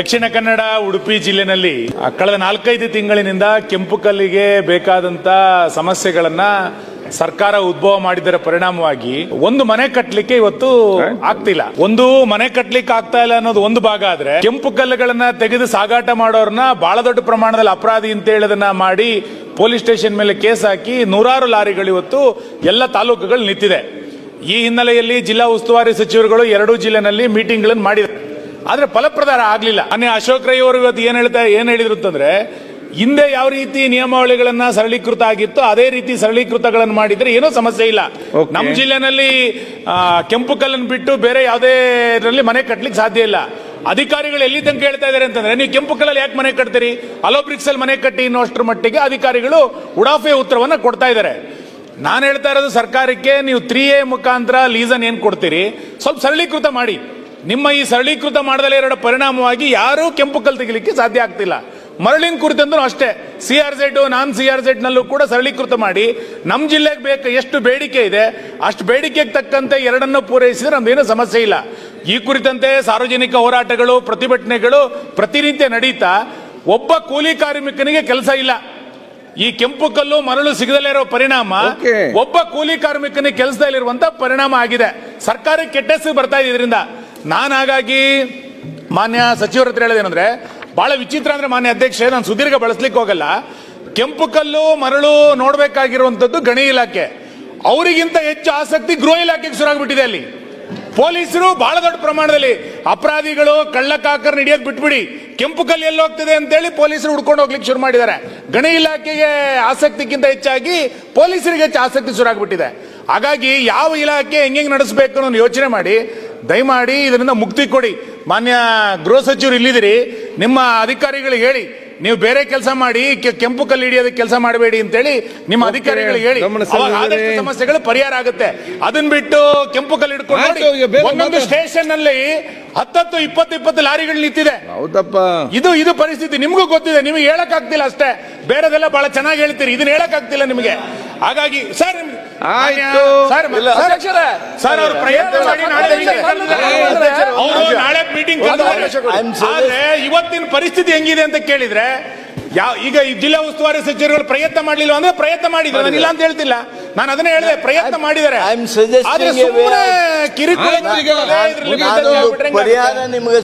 ದಕ್ಷಿಣ ಕನ್ನಡ, ಉಡುಪಿ ಜಿಲ್ಲೆನಲ್ಲಿ ಕಳೆದ ನಾಲ್ಕೈದು ತಿಂಗಳಿನಿಂದ ಕೆಂಪು ಕಲ್ಲಿಗೆ ಬೇಕಾದಂತ ಸಮಸ್ಯೆಗಳನ್ನ ಸರ್ಕಾರ ಉದ್ಭವ ಮಾಡಿದರ ಪರಿಣಾಮವಾಗಿ ಒಂದು ಮನೆ ಕಟ್ಟಲಿಕ್ಕೆ ಇವತ್ತು ಆಗ್ತಿಲ್ಲ. ಒಂದು ಮನೆ ಕಟ್ಟಲಿಕ್ಕೆ ಆಗ್ತಾ ಇಲ್ಲ ಅನ್ನೋದು ಒಂದು ಭಾಗ ಆದ್ರೆ ಕೆಂಪು ಕಲ್ಲುಗಳನ್ನ ತೆಗೆದು ಸಾಗಾಟ ಮಾಡೋರ್ನ ಬಹಳ ದೊಡ್ಡ ಪ್ರಮಾಣದಲ್ಲಿ ಅಪರಾಧಿ ಅಂತ ಹೇಳೋದನ್ನ ಮಾಡಿ ಪೊಲೀಸ್ ಸ್ಟೇಷನ್ ಮೇಲೆ ಕೇಸ್ ಹಾಕಿ ನೂರಾರು ಲಾರಿಗಳು ಇವತ್ತು ಎಲ್ಲ ತಾಲೂಕುಗಳು ನಿಂತಿದೆ. ಈ ಹಿನ್ನೆಲೆಯಲ್ಲಿ ಜಿಲ್ಲಾ ಉಸ್ತುವಾರಿ ಸಚಿವರುಗಳು ಎರಡೂ ಜಿಲ್ಲೆನಲ್ಲಿ ಮೀಟಿಂಗ್ಗಳನ್ನು ಮಾಡಿದ್ದಾರೆ. ಆದ್ರೆ ಫಲಪ್ರದಾರ ಆಗಲಿಲ್ಲ. ಅನ್ನೇ ಅಶೋಕ್ ರೈ ಅವರು ಇವತ್ತು ಏನು ಹೇಳ್ತಾ ಏನು ಹೇಳಿದ್ರು ಅಂತಂದ್ರೆ ಹಿಂದೆ ಯಾವ ರೀತಿ ನಿಯಮಾವಳಿಗಳನ್ನ ಸರಳೀಕೃತ ಆಗಿತ್ತು ಅದೇ ರೀತಿ ಸರಳೀಕೃತಗಳನ್ನು ಮಾಡಿದ್ರೆ ಏನೋ ಸಮಸ್ಯೆ ಇಲ್ಲ. ನಮ್ಮ ಜಿಲ್ಲೆನಲ್ಲಿ ಕೆಂಪು ಕಲ್ಲನ್ನು ಬಿಟ್ಟು ಬೇರೆ ಯಾವುದೇ ಇದರಲ್ಲಿ ಮನೆ ಕಟ್ಟಲಿಕ್ಕೆ ಸಾಧ್ಯ ಇಲ್ಲ. ಅಧಿಕಾರಿಗಳು ಎಲ್ಲಿ ತನಕ ಹೇಳ್ತಾ ಇದ್ದಾರೆ ಅಂತಂದ್ರೆ ನೀವು ಕೆಂಪು ಕಲ್ಲಲ್ಲಿ ಯಾಕೆ ಮನೆ ಕಟ್ತೀರಿ? ಅಲೋಬ್ರಿಕ್ಸ್ ಅಲ್ಲಿ ಮನೆ ಕಟ್ಟಿ ಅನ್ನೋಷ್ಟರ ಮಟ್ಟಿಗೆ ಅಧಿಕಾರಿಗಳು ಉಡಾಫೆ ಉತ್ತರವನ್ನು ಕೊಡ್ತಾ ಇದ್ದಾರೆ ನಾನು ಹೇಳ್ತಾ ಇರೋದು ಸರ್ಕಾರಕ್ಕೆ ನೀವು ತ್ರೀ ಎ ಮುಖಾಂತರ ಲೀಸನ್ ಏನು ಕೊಡ್ತೀರಿ? ಸ್ವಲ್ಪ ಸರಳೀಕೃತ ಮಾಡಿ. ನಿಮ್ಮ ಈ ಸರಳೀಕೃತ ಮಾಡದಲ್ಲೇ ಎರಡು ಪರಿಣಾಮವಾಗಿ ಯಾರೂ ಕೆಂಪು ಕಲ್ ತೆಗಿಲಿಕ್ಕೆ ಸಾಧ್ಯ ಆಗ್ತಿಲ್ಲ. ಮರಳಿನ ಕುರಿತಂದ್ರೂ ಅಷ್ಟೇ. C R Z non C R Z ನಲ್ಲೂ ಕೂಡ ಸರಳೀಕೃತ ಮಾಡಿ ನಮ್ಮ ಜಿಲ್ಲೆಗೆ ಬೇಕು ಎಷ್ಟು ಬೇಡಿಕೆ ಇದೆ, ಅಷ್ಟು ಬೇಡಿಕೆಗೆ ತಕ್ಕಂತೆ ಎರಡನ್ನು ಪೂರೈಸಿದ್ರೆ ನಮ್ದೇನು ಸಮಸ್ಯೆ ಇಲ್ಲ. ಈ ಕುರಿತಂತೆ ಸಾರ್ವಜನಿಕ ಹೋರಾಟಗಳು, ಪ್ರತಿಭಟನೆಗಳು ಪ್ರತಿನಿತ್ಯ ನಡೀತಾ, ಒಬ್ಬ ಕೂಲಿ ಕಾರ್ಮಿಕನಿಗೆ ಕೆಲಸ ಇಲ್ಲ. ಈ ಕೆಂಪು ಕಲ್ಲು ಮರಳು ಸಿಗದಲ್ಲೇ ಇರೋ ಪರಿಣಾಮ ಒಬ್ಬ ಕೂಲಿ ಕಾರ್ಮಿಕನಿಗೆ ಕೆಲಸದಲ್ಲಿರುವಂತ ಪರಿಣಾಮ ಆಗಿದೆ. ಸರ್ಕಾರಕ್ಕೆ ಕೆಟ್ಟ ಹೆಸರು ಬರ್ತಾ ಇದೆ ಇದರಿಂದ. ನಾನು ಹಾಗಾಗಿ ಮಾನ್ಯ ಸಚಿವರ ಹತ್ರ ಹೇಳೋದೇನಂದ್ರೆ ಬಹಳ ವಿಚಿತ್ರ ಅಂದ್ರೆ ಮಾನ್ಯ ಅಧ್ಯಕ್ಷ ನಾನು ಸುದೀರ್ಘ ಬಳಸ್ಲಿಕ್ಕೆ ಹೋಗಲ್ಲ. ಕೆಂಪು ಕಲ್ಲು ಮರಳು ನೋಡ್ಬೇಕಾಗಿರುವಂತದ್ದು ಗಣಿ ಇಲಾಖೆ. ಅವರಿಗಿಂತ ಹೆಚ್ಚು ಆಸಕ್ತಿ ಗೃಹ ಇಲಾಖೆಗೆ ಶುರುವಾಗ್ಬಿಟ್ಟಿದೆ ಅಲ್ಲಿ. ಪೊಲೀಸರು ಬಹಳ ದೊಡ್ಡ ಪ್ರಮಾಣದಲ್ಲಿ ಅಪರಾಧಿಗಳು ಕಳ್ಳಕಾಕರ್ ಹಿಡಿಯೋದು ಬಿಟ್ಬಿಡಿ. ಕೆಂಪು ಕಲ್ಲು ಎಲ್ಲಿ ಹೋಗ್ತಿದೆ ಅಂತೇಳಿ ಪೊಲೀಸರು ಹುಡ್ಕೊಂಡು ಹೋಗ್ಲಿಕ್ಕೆ ಶುರು ಮಾಡಿದ್ದಾರೆ. ಗಣಿ ಇಲಾಖೆಗೆ ಆಸಕ್ತಿಗಿಂತ ಹೆಚ್ಚಾಗಿ ಪೊಲೀಸರಿಗೆ ಹೆಚ್ಚು ಆಸಕ್ತಿ ಶುರು ಆಗ್ಬಿಟ್ಟಿದೆ. ಹಾಗಾಗಿ ಯಾವ ಇಲಾಖೆ ಹೆಂಗೆ ನಡೆಸಬೇಕು ಅನ್ನೋ ಯೋಚನೆ ಮಾಡಿ. ದಯಮಾಡಿ ಇದರಿಂದ ಮುಕ್ತಿ ಕೊಡಿ. ಮಾನ್ಯ ಗೃಹ ಸಚಿವರು ಇಲ್ಲಿದ್ದೀರಿ. ನಿಮ್ಮ ಅಧಿಕಾರಿಗಳಿಗೆ ಹೇಳಿ. ನೀವು ಬೇರೆ ಕೆಲಸ ಮಾಡಿ ಕೆಂಪು ಕಲ್ಲು ಹಿಡಿಯೋದಕ್ಕೆ ಕೆಲಸ ಮಾಡಬೇಡಿ ಅಂತೇಳಿ ನಿಮ್ಮ ಅಧಿಕಾರಿಗಳು ಅಧಿಕಾರಿಗಳಿಗೆ ಹೇಳಿ ಅವಾಗ ಆದಷ್ಟು ಸಮಸ್ಯೆಗಳು ಪರಿಹಾರ ಆಗುತ್ತೆ. ಅದನ್ನ ಬಿಟ್ಟು ಕೆಂಪು ಕಲ್ಲು ಹಿಡ್ಕೊಂಡು ಒಂದೊಂದು. ಸ್ಟೇಷನ್ ಅಲ್ಲಿ ಹತ್ತತ್ತು ಇಪ್ಪತ್ತು ಇಪ್ಪತ್ತು ಲಾರಿಗಳು ನಿಂತಿದೆ. ಹೌದಪ್ಪ. ಇದು ಇದು ಪರಿಸ್ಥಿತಿ. ನಿಮಗೂ ಗೊತ್ತಿದೆ. ನಿಮಗೆ ಹೇಳಕ್ ಆಗ್ತಿಲ್ಲ ಅಷ್ಟೇ. ಬೇರೆದೆಲ್ಲ ಬಹಳ ಚೆನ್ನಾಗಿ ಹೇಳ್ತೀರಿ. ಇದನ್ನ ಹೇಳಕ್ ಆಗ್ತಿಲ್ಲ ನಿಮಗೆ. ಹಾಗಾಗಿ ಸರ್ ಆಯ್ತು. ಸರ್ ಸರ್ ಅವರು ಪ್ರಯತ್ನ ಮಾಡಿ ನಾಳೆ ಅವರು ನಾಳೆ ಮೀಟಿಂಗ್. ಆದ್ರೆ ಇವತ್ತಿನ ಪರಿಸ್ಥಿತಿ ಹೆಂಗಿದೆ ಅಂತ ಕೇಳಿದ್ರೆ ಯಾವ ಈಗ ಈ ಜಿಲ್ಲಾ ಉಸ್ತುವಾರಿ ಸಚಿವರುಗಳು ಪ್ರಯತ್ನ ಮಾಡಲಿಲ್ಲ ಅಂದ್ರೆ ಪ್ರಯತ್ನ ಮಾಡಿದ್ರು. ನಾನು ಇಲ್ಲ ಅಂತ ಹೇಳ್ತಿಲ್ಲ. ನಾನು ಅದನ್ನೇ ಹೇಳಿದೆ ಪ್ರಯತ್ನ ಮಾಡಿದ್ದಾರೆ. ಆದ್ರೆ ಸುಮ್ಮನೆ ಕಿರಿಕುಳ